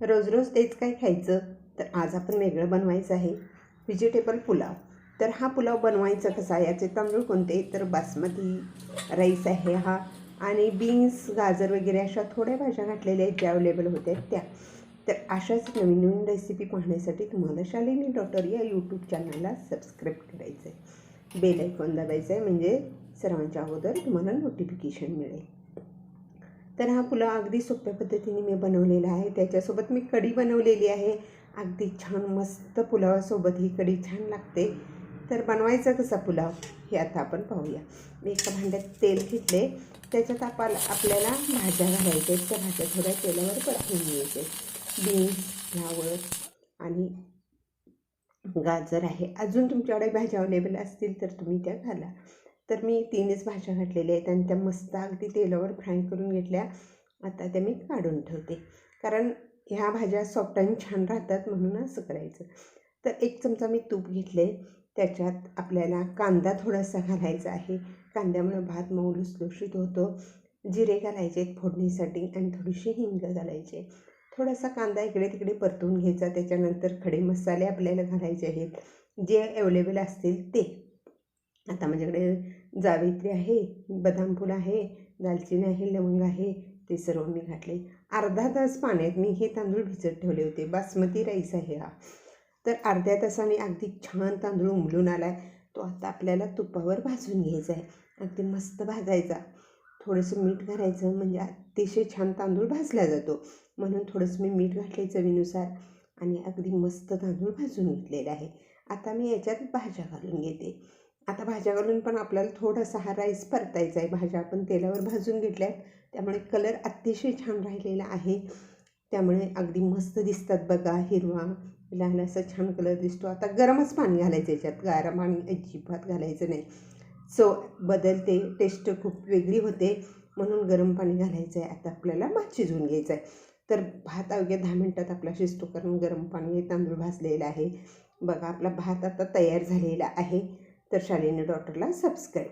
रोज रोज तेच काय खायचं? तर आज आपण वेगळं बनवायचं आहे. व्हेजिटेबल पुलाव. तर हा पुलाव बनवायचा कसा? याचे तांदूळ कोणते? तर बासमती राईस आहे हा. आणि बीन्स गाजर वगैरे अशा थोड्या भाज्या घातलेल्या आहेत ज्या अवेलेबल होत्या त्या. तर अशाच नवीन नवीन रेसिपी पाहण्यासाठी तुम्हाला शालिनी डॉक्टर या यूट्यूब चॅनलला सबस्क्राईब करायचं आहे बेल ऐकून दाबायचं आहे म्हणजे सर्वांच्या अगोदर तुम्हाला नोटिफिकेशन मिळेल. तर हा पुलाव अगदी सोप्या पद्धतीने मी बनवलेला आहे. त्याच्यासोबत मी कढी बनवलेली आहे. अगदी छान मस्त पुलावासोबत ही कढी छान लागते. तर बनवायचा कसा पुलाव? हे आता आपण पाहूया. मी एका भांड्यात तेल घेतले. त्याच्यात आपण आपल्याला भाज्या घालायच्या त्या भाज्या थोड्या तेलावर परतून घ्यायचे बीन्स फ्लावर आणि गाजर आहे. अजून तुमच्याकडे भाज्या अवेलेबल असतील तर तुम्ही त्या घाला. तर मी तीनच भाज्या घातलेल्या आहेत आणि त्या मस्त अगदी तेलावर फ्राय करून घेतल्या. आता त्या मी काढून ठेवते. कारण ह्या भाज्या सॉफ्ट आणि छान राहतात म्हणून असं करायचं. तर एक चमचा मी तूप घेतले त्याच्यात आपल्याला कांदा थोडासा घालायचा आहे. कांद्यामुळे भात मऊ लुसलुशीत होतो. जिरे घालायचे फोडणीसाठी आणि थोडीशी हिंग घालायचे थोडासा कांदा इकडे तिकडे परतून घ्यायचा. त्याच्यानंतर खडे मसाले आपल्याला घालायचे आहेत. जे अवेलेबल असतील ते. आता माझ्याकडे जावित्री आहे बदाम फूल आहे दालचिनी आहे लवंग आहे ते सर्व मी घातले. अर्धा तास पाण्यात मी हे तांदूळ भिजत ठेवले होते. बासमती राईस आहे हा. तर अर्ध्या तासाने अगदी छान तांदूळ उमलून आला आहे तो आता आपल्याला तुपावर भाजून घ्यायचा आहे. अगदी मस्त भाजायचा. थोडंसं मीठ घालायचं म्हणजे अतिशय छान तांदूळ भाजला जातो. म्हणून थोडंसं मी मीठ घातले चवीनुसार आणि अगदी मस्त तांदूळ भाजून घेतलेला आहे. आता मी याच्यात भाज्या घालून घेते. आता भाज्या घालून पण आपल्याला थोडासा हा राईस परतायचा आहे. भाज्या आपण तेलावर भाजून घेतल्या आहेत त्यामुळे कलर अतिशय छान राहिलेला आहे. त्यामुळे अगदी मस्त दिसतात बघा हिरवा लहान असा छान कलर दिसतो. आता गरमच पाणी घालायचं याच्यात. गारं पाणी अजिबात घालायचं नाही. सो बदलते. टेस्ट खूप वेगळी होते. म्हणून गरम पाणी घालायचं आहे. आता आपल्याला भात शिजवून घ्यायचा आहे. तर भात अवघ्या दहा मिनटात आपला शिजतो. कारण गरम पाणी तांदूळ भाजलेला आहे. बघा आपला भात आता तयार झालेला आहे. तर शालिनी डॉक्टरला सबस्क्राईब